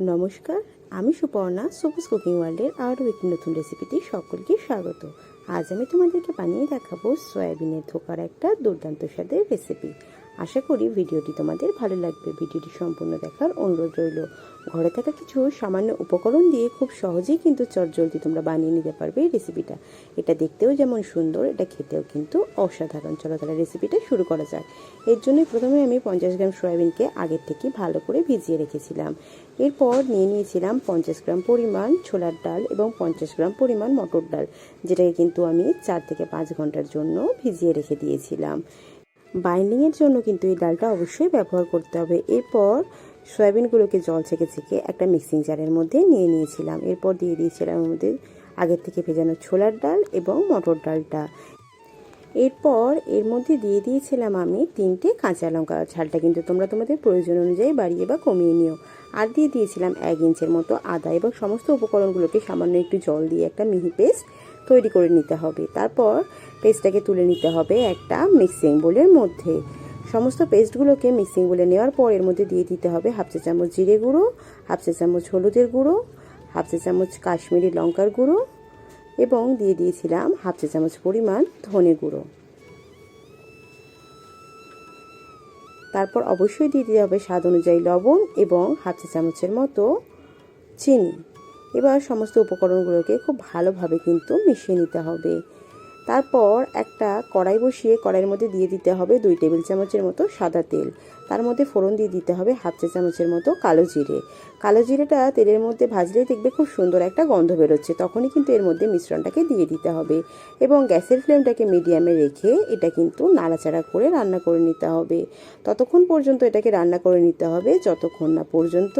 নমস্কার, আমি সুপর্ণা, সবুজ কুকিং ওয়ার্ল্ডের আরও একটি নতুন রেসিপিতে সকলকে স্বাগত। আজ আমি তোমাদেরকে বানিয়ে দেখাবো সয়াবিনের ধোকার একটা দুর্দান্ত স্বাদের রেসিপি। আশা করি ভিডিওটি তোমাদের ভালো লাগবে। ভিডিওটি সম্পূর্ণ দেখার অনুরোধ রইল। ঘরে থাকা কিছু সামান্য উপকরণ দিয়ে খুব সহজেই কিন্তু চটজলদি তোমরা বানিয়ে নিতে পারবে এই রেসিপিটা এটা দেখতেও যেমন সুন্দর, এটা খেতেও কিন্তু অসাধারণ। চলো তাহলে রেসিপিটা শুরু করা যাক। এর জন্য প্রথমে আমি পঞ্চাশ গ্রাম সয়াবিনকে আগের থেকে ভালো করে ভিজিয়ে রেখেছিলাম। এরপর নিয়ে নিয়েছিলাম পঞ্চাশ গ্রাম পরিমাণ ছোলার ডাল এবং পঞ্চাশ গ্রাম পরিমাণ মটর ডাল, যেটাকে কিন্তু আমি চার থেকে পাঁচ ঘণ্টার জন্য ভিজিয়ে রেখে দিয়েছিলাম। বাইন্ডিংয়ের জন্য কিন্তু এই ডালটা অবশ্যই ব্যবহার করতে হবে। এরপর সয়াবিনগুলোকে জল ছেঁকে ছেঁকে একটা মিক্সিং জারের মধ্যে নিয়ে নিয়েছিলাম। এরপর দিয়ে দিয়েছিলাম মধ্যে আগের থেকে ভেজানো ছোলার ডাল এবং মটর ডালটা। এরপর এর মধ্যে দিয়ে দিয়েছিলাম আমি তিনটে কাঁচা লঙ্কা। ঝালটা কিন্তু তোমরা তোমাদের প্রয়োজন অনুযায়ী বাড়িয়ে বা কমিয়ে নিও। আর দিয়ে দিয়েছিলাম এক ইঞ্চের মতো আদা এবং সমস্ত উপকরণগুলোকে সামান্য একটু জল দিয়ে একটা মিহি পেস্ট তৈরি করে নিতে হবে। তারপর পেস্টটাকে তুলে নিতে হবে একটা মিক্সিং বোলের মধ্যে। সমস্ত পেস্টগুলোকে মিক্সিং বলে নেওয়ার পর এর মধ্যে দিয়ে দিতে হবে হাফ চা চামচ জিরে গুঁড়ো, হাফ চা চামচ হলুদের গুঁড়ো, হাফ চা চামচ কাশ্মীরি লঙ্কার গুঁড়ো এবং দিয়ে দিয়েছিলাম হাফ চা চামচ পরিমাণ ধনে গুঁড়ো। তারপর অবশ্যই দিয়ে দিতে হবে স্বাদ অনুযায়ী লবণ এবং হাফ চা চামচের মতো চিনি। এবার সমস্ত উপকরণগুলোকে খুব ভালোভাবে কিন্তু মিশিয়ে নিতে হবে। তারপর একটা কড়াই বসিয়ে কড়াইয়ের মধ্যে দিয়ে দিতে হবে দুই টেবিল চামচের মতো সাদা তেল। তার মধ্যে ফোড়ন দিয়ে দিতে হবে হাফ চা চামচের মতো কালো জিরে। কালো জিরেটা তেলের মধ্যে ভাজলেই দেখবে খুব সুন্দর একটা গন্ধ বেরোচ্ছে, তখনই কিন্তু এর মধ্যে মিশ্রণটাকে দিয়ে দিতে হবে এবং গ্যাসের ফ্লেমটাকে মিডিয়ামে রেখে এটা কিন্তু নাড়াচাড়া করে রান্না করে নিতে হবে। ততক্ষণ পর্যন্ত এটাকে রান্না করে নিতে হবে, যতক্ষণ না পর্যন্ত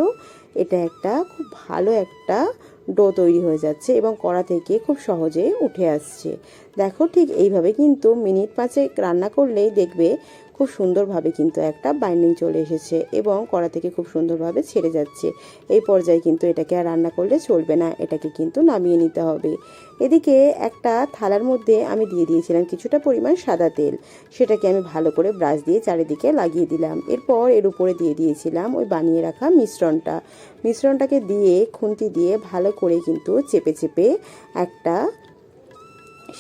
এটা একটা খুব ভালো একটা ডো তৈরি হয়ে যাচ্ছে এবং কড়া থেকে খুব সহজে উঠে আসছে। দেখো ঠিক এইভাবে কিন্তু মিনিট পাঁচেক রান্না করলেই দেখবে খুব সুন্দরভাবে কিন্তু একটা বাইন্ডিং চলে এসেছে এবং কড়া থেকে খুব সুন্দরভাবে ছেড়ে যাচ্ছে। এই পর্যায়ে কিন্তু এটাকে আর রান্না করলে চলবে না, এটাকে কিন্তু নামিয়ে নিতে হবে। এদিকে একটা থালার মধ্যে আমি দিয়ে দিয়েছিলাম কিছুটা পরিমাণ সাদা তেল। সেটাকে আমি ভালো করে ব্রাশ দিয়ে চারিদিকে লাগিয়ে দিলাম। এরপর এর উপরে দিয়ে দিয়েছিলাম ওই বানিয়ে রাখা মিশ্রণটা। মিশ্রণটাকে দিয়ে খুন্তি দিয়ে ভালো করে কিন্তু চেপে চেপে একটা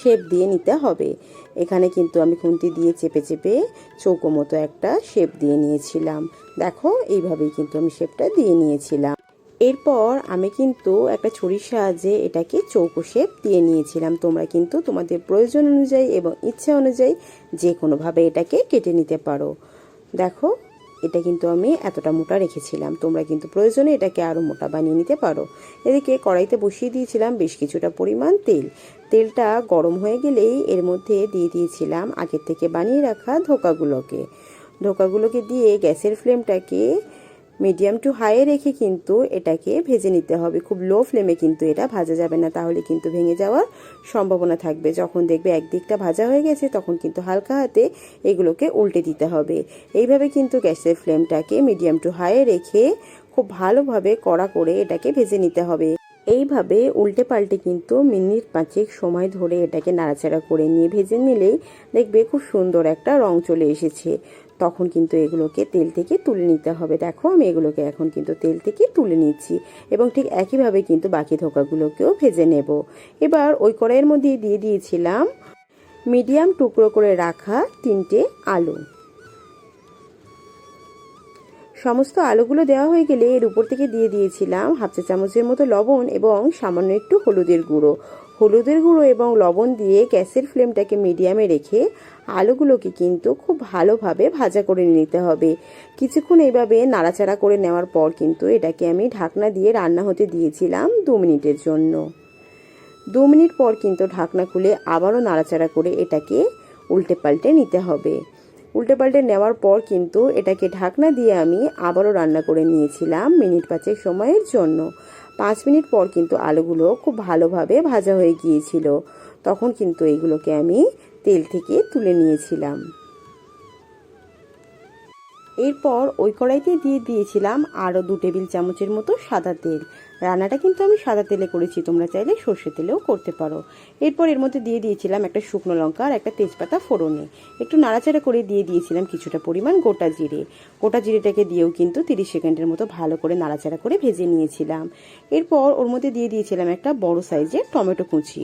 শেপ দিয়ে নিতে হবে। এখানে কিন্তু আমি খুন্তি দিয়ে চেপে চেপে চৌকো মতো একটা শেপ দিয়ে নিয়েছিলাম। দেখো, এইভাবেই কিন্তু আমি শেপটা দিয়ে নিয়েছিলাম। এরপর আমি কিন্তু একটা ছুরির সাহায্যে এটাকে চৌকো শেপ দিয়ে নিয়েছিলাম। তোমরা কিন্তু তোমাদের প্রয়োজন অনুযায়ী এবং ইচ্ছা অনুযায়ী যে কোনোভাবে এটাকে কেটে নিতে পারো। দেখো এটা কিন্তু আমি এতটা মোটা রেখেছিলাম। তোমরা কিন্তু প্রয়োজনে এটাকে আরও মোটা বানিয়ে নিতে পারো। এদিকে কড়াইতে বসিয়ে দিয়েছিলাম বেশ কিছুটা পরিমাণ তেল। তেলটা গরম হয়ে গেলেই এর মধ্যে দিয়ে দিয়েছিলাম আগের থেকে বানিয়ে রাখা ধোকাগুলোকে। ধোকাগুলোকে দিয়ে গ্যাসের ফ্লেমটাকে মিডিয়াম টু হাইয়ে রেখে কিন্তু এটাকে ভেজে নিতে হবে। খুব লো ফ্লেমে কিন্তু এটা ভাজা যাবে না, তাহলে কিন্তু ভেঙে যাওয়ার সম্ভাবনা থাকবে। যখন দেখবে একদিকটা ভাজা হয়ে গেছে, তখন কিন্তু হালকা হাতে এগুলোকে উল্টে দিতে হবে। এইভাবে কিন্তু গ্যাসের ফ্লেমটাকে মিডিয়াম টু হাইয়ে রেখে খুব ভালোভাবে কড়া করে এটাকে ভেজে নিতে হবে। এইভাবে উল্টে পাল্টে কিন্তু মিনিট পাঁচেক সময় ধরে এটাকে নাড়াচাড়া করে নিয়ে ভেজে নিলেই দেখবে খুব সুন্দর একটা রং চলে এসেছে। তখন কিন্তু এগুলোকে তেল থেকে তুলে নিতে হবে। দেখো, আমি এগুলোকে এখন কিন্তু তেল থেকে তুলে নিচ্ছি এবং ঠিক একইভাবে কিন্তু বাকি ধোকাগুলোকেও ভেজে নেব। এবার ওই কড়াইয়ের মধ্যে দিয়ে দিয়েছিলাম মিডিয়াম টুকরো করে রাখা তিনটে আলু। সমস্ত আলুগুলো দেওয়া হয়ে গেলে এর উপর থেকে দিয়ে দিয়েছিলাম হাফ চা চামচের মতো লবণ এবং সামান্য একটু হলুদের গুঁড়ো। হলুদের গুঁড়ো এবং লবণ দিয়ে গ্যাসের ফ্লেমটাকে মিডিয়ামে রেখে আলুগুলোকে কিন্তু খুব ভালোভাবে ভাজা করে নিতে হবে। কিছুক্ষণ এইভাবে নাড়াচাড়া করে নেওয়ার পর কিন্তু এটাকে আমি ঢাকনা দিয়ে রান্না হতে দিয়েছিলাম দু মিনিটের জন্য। দু মিনিট পর কিন্তু ঢাকনা খুলে আবারও নাড়াচাড়া করে এটাকে উল্টে পাল্টে নিতে হবে। উল্টে পাল্টে নেওয়ার পর কিন্তু এটাকে ঢাকনা দিয়ে আমি আবারও রান্না করে নিয়েছিলাম মিনিট পাঁচেক সময়ের জন্য। পাঁচ মিনিট পর কিন্তু আলুগুলো খুব ভালোভাবে ভাজা হয়ে গিয়েছিল। তখন কিন্তু এইগুলোকে আমি তেল থেকে তুলে নিয়েছিলাম। এরপর ওই কড়াইতে দিয়ে দিয়েছিলাম আরও দু টেবিল চামচের মতো সাদা তেল। রান্নাটা কিন্তু আমি সাদা তেলে করেছি। তোমরা চাইলে সর্ষে তেলেও করতে পারো। এরপর এর মধ্যে দিয়ে দিয়েছিলাম একটা শুকনো লঙ্কা আর একটা তেজপাতা ফোড়নে। একটু নাড়াচাড়া করে দিয়ে দিয়েছিলাম কিছুটা পরিমাণ গোটা জিরে। গোটা জিরেটাকে দিয়েও কিন্তু তিরিশ সেকেন্ডের মতো ভালো করে নাড়াচাড়া করে ভেজে নিয়েছিলাম। এরপর ওর মধ্যে দিয়ে দিয়েছিলাম একটা বড় সাইজের টমেটো কুচি।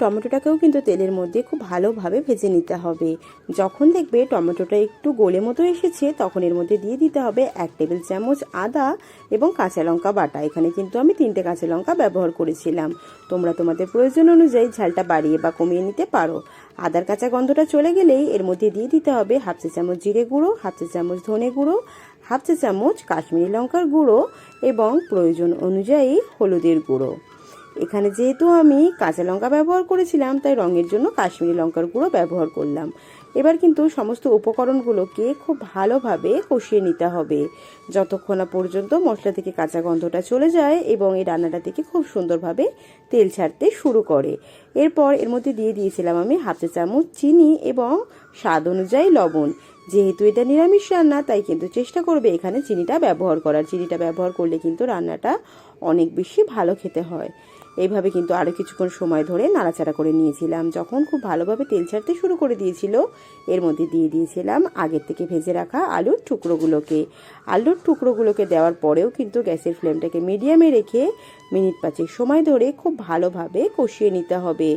টমেটোটাকেও কিন্তু তেলের মধ্যে খুব ভালোভাবে ভেজে নিতে হবে। যখন দেখবে টমেটোটা একটু গোলে মতো এসেছে, তখন এর মধ্যে দিয়ে দিতে হবে এক টেবিল চামচ আদা এবং কাঁচা লঙ্কা বাটা। এখানে কিন্তু আমি তিনটে কাঁচা লঙ্কা ব্যবহার করেছিলাম। তোমরা তোমাদের প্রয়োজন অনুযায়ী ঝালটা বাড়িয়ে বা কমিয়ে নিতে পারো। আদার কাঁচা গন্ধটা চলে গেলেই এর মধ্যে দিয়ে দিতে হবে হাফ চা চামচ জিরে গুঁড়ো, হাফ চা চামচ ধনে গুঁড়ো, হাফ চা চামচ কাশ্মীরি লঙ্কার গুঁড়ো এবং প্রয়োজন অনুযায়ী হলুদের গুঁড়ো। এখানে যেহেতু আমি কাঁচা লঙ্কা ব্যবহার করেছিলাম, তাই রঙের জন্য কাশ্মীরি লঙ্কার গুঁড়ো ব্যবহার করলাম। এবার কিন্তু সমস্ত উপকরণগুলোকে খুব ভালোভাবে কষিয়ে নিতে হবে। যতক্ষণ না পর্যন্ত মশলা থেকে কাঁচা গন্ধটা চলে যায় এবং এই রান্নাটা থেকে খুব সুন্দরভাবে তেল ছাড়তে শুরু করে। এরপর এর মধ্যে দিয়ে দিয়েছিলাম আমি হাফ চা চামচ চিনি এবং স্বাদ অনুযায়ী লবণ। যেহেতু এটা নিরামিষ রান্না, তাই কিন্তু চেষ্টা করবে এখানে চিনিটা ব্যবহার করার। চিনিটা ব্যবহার করলে কিন্তু রান্নাটা অনেক বেশি ভালো খেতে হয়। এইভাবে কিন্তু আরও কিছুক্ষণ সময় ধরে নাড়াচাড়া করে নিয়েছিলাম। যখন খুব ভালোভাবে তেল ছাড়তে শুরু করে দিয়েছিল, এর মধ্যে দিয়ে দিয়েছিলাম আগের থেকে ভেজে রাখা আলুর টুকরোগুলোকে। আলুর টুকরোগুলোকে দেওয়ার পরেও কিন্তু গ্যাসের ফ্লেমটাকে মিডিয়ামে রেখে মিনিট পাঁচেক সময় ধরে খুব ভালোভাবে কষিয়ে নিতে হবে।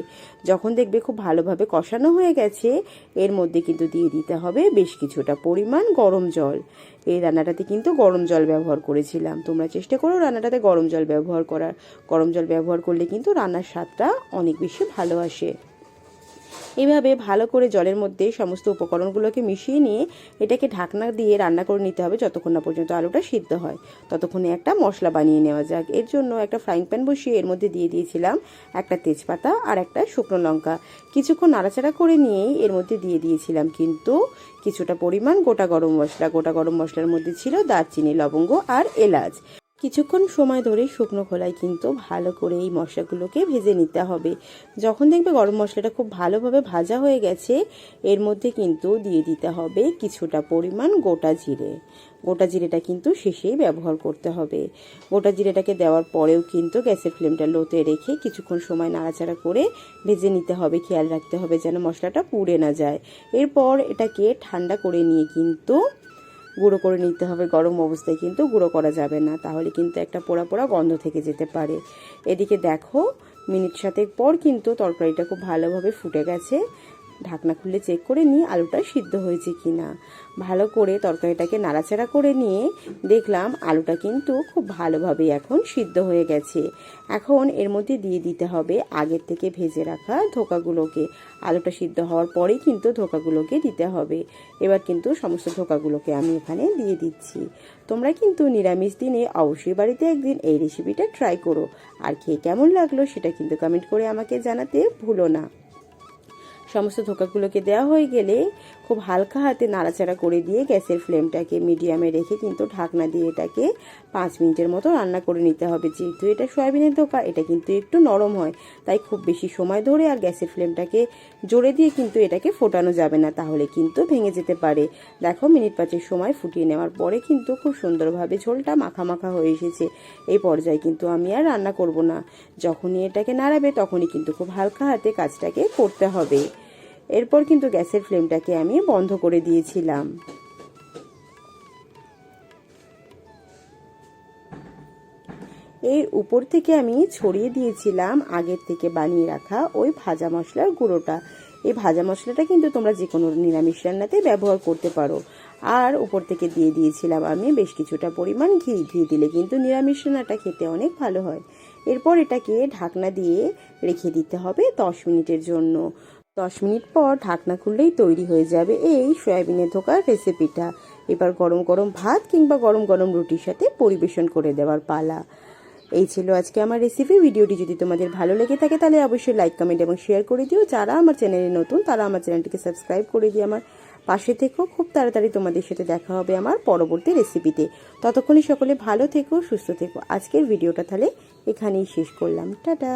যখন দেখবে খুব ভালোভাবে কষানো হয়ে গেছে, এর মধ্যে কিন্তু দিয়ে দিতে হবে বেশ কিছুটা পরিমাণ গরম জল। এই রান্নাটাতে কিন্তু গরম জল ব্যবহার করেছিলাম। তোমরা চেষ্টা করো রান্নাটাতে গরম জল ব্যবহার করার। গরম জল ব্যবহার করলে কিন্তু রান্নার স্বাদটা অনেক বেশি ভালো আসে। এভাবে ভালো করে জলের মধ্যে সমস্ত উপকরণগুলোকে মিশিয়ে নিয়ে এটাকে ঢাকনা দিয়ে রান্না করে নিতে হবে যতক্ষণ না পর্যন্ত আলুটা সিদ্ধ হয়। ততক্ষণে একটা মশলা বানিয়ে নেওয়া যাক। এর জন্য একটা ফ্রাইং প্যান বসিয়ে এর মধ্যে দিয়ে দিয়েছিলাম একটা তেজপাতা আর একটা শুকনো লঙ্কা। কিছুক্ষণ নাড়াচাড়া করে নিয়েই এর মধ্যে দিয়ে দিয়েছিলাম কিন্তু কিছুটা পরিমাণ গোটা গরম মশলা। গোটা গরম মশলার মধ্যে ছিল দারচিনি, লবঙ্গ আর এলাচ। কিছুক্ষণ সময় ধরে শুকনো খোলায় কিন্তু ভালো করে এই মশলাগুলোকে ভেজে নিতে হবে। যখন দেখবে গরম মশলাটা খুব ভালোভাবে ভাজা হয়ে গেছে, এর মধ্যে কিন্তু দিয়ে দিতে হবে কিছুটা পরিমাণ গোটা জিরে। গোটা জিরেটা কিন্তু শেষেই ব্যবহার করতে হবে। গোটা জিরেটাকে দেওয়ার পরেও কিন্তু গ্যাসের ফ্লেমটা লোতে রেখে কিছুক্ষণ সময় নাড়াচাড়া করে ভেজে নিতে হবে। খেয়াল রাখতে হবে যেন মশলাটা পুড়ে না যায়। এরপর এটাকে ঠান্ডা করে নিয়ে কিন্তু গুঁড়ো করে নিতে হবে গরম অবস্থায়, কিন্তু গুঁড়ো করা যাবে না। তাহলে কিন্তু একটা পোড়া পোড়া গন্ধ থেকে যেতে পারে। এদিকে দেখো, মিনিট সাতেক পর কিন্তু তরকারিটা খুব ভালোভাবে ফুটে গেছে। ঢাকনা খুলে চেক করে নিয়ে আলুটা সিদ্ধ হয়েছে কি না ভালো করে তরকারিটাকে নাড়াচাড়া করে নিয়ে দেখলাম আলুটা কিন্তু খুব ভালোভাবে এখন সিদ্ধ হয়ে গেছে। এখন এর মধ্যে দিয়ে দিতে হবে আগের থেকে ভেজে রাখা ধোকাগুলোকে। আলুটা সিদ্ধ হওয়ার পরেই কিন্তু ধোকাগুলোকে দিতে হবে। এবার কিন্তু সমস্ত ধোকাগুলোকে আমি এখানে দিয়ে দিচ্ছি। তোমরা কিন্তু নিরামিষ দিনে অবশ্যই বাড়িতে একদিন এই রেসিপিটা ট্রাই করো। আর খেয়ে কেমন লাগল সেটা কিন্তু কমেন্ট করে আমাকে জানাতে ভুলো না। সমস্ত ধোকাগুলোকে দেওয়া হয়ে গেলে খুব হালকা হাতে নাড়াচাড়া করে দিয়ে গ্যাসের ফ্লেমটাকে মিডিয়ামে রেখে কিন্তু ঢাকনা দিয়ে এটাকে পাঁচ মিনিটের মতো রান্না করে নিতে হবে। যেহেতু এটা সয়াবিনের ধোকা এটা কিন্তু একটু নরম হয়, তাই খুব বেশি সময় ধরে আর গ্যাসের ফ্লেমটাকে জোরে দিয়ে কিন্তু এটাকে ফোটানো যাবে না, তাহলে কিন্তু ভেঙে যেতে পারে। দেখো, মিনিট পাঁচের সময় ফুটিয়ে নেওয়ার পরে কিন্তু খুব সুন্দরভাবে ঝোলটা মাখা মাখা হয়ে এসেছে। এই পর্যায়ে কিন্তু আমি আর রান্না করব না। যখনই এটাকে নাড়াবে, তখনই কিন্তু খুব হালকা হাতে কাজটাকে করতে হবে। এরপর কিন্তু গ্যাসের ফ্লেমটাকে আমি বন্ধ করে দিয়েছিলাম। এর উপর থেকে আমি ছড়িয়ে দিয়েছিলাম আগের থেকে বানিয়ে রাখা ওই ভাজা মশলার গুঁড়োটা। এই ভাজা মশলাটা কিন্তু তোমরা যে কোনো নিরামিষ রান্নাতে ব্যবহার করতে পারো। আর উপর থেকে দিয়ে দিয়েছিলাম আমি বেশ কিছুটা পরিমাণ ঘি। ঘি দিলে কিন্তু নিরামিষ রান্নাটা খেতে অনেক ভালো হয়। এরপর এটাকে ঢাকনা দিয়ে রেখে দিতে হবে দশ মিনিটের জন্য। দশ মিনিট পর ঢাকনা খুললেই তৈরি হয়ে যাবে এই সয়াবিনের ধোকার রেসিপিটা এবার গরম গরম ভাত কিংবা গরম গরম রুটির সাথে পরিবেশন করে দেওয়ার পালা। এই ছিল আজকে আমার রেসিপি ভিডিওটি যদি তোমাদের ভালো লেগে থাকে তাহলে অবশ্যই লাইক কমেন্ট এবং শেয়ার করে দিও। যারা আমার চ্যানেলে নতুন, তারা আমার চ্যানেলটিকে সাবস্ক্রাইব করে দিয়ে আমার পাশে থেকো। খুব তাড়াতাড়ি তোমাদের সাথে দেখা হবে আমার পরবর্তী রেসিপিতে ততক্ষণই সকলে ভালো থেকো, সুস্থ থেকো। আজকের ভিডিওটা তাহলে এখানেই শেষ করলাম। টাটা!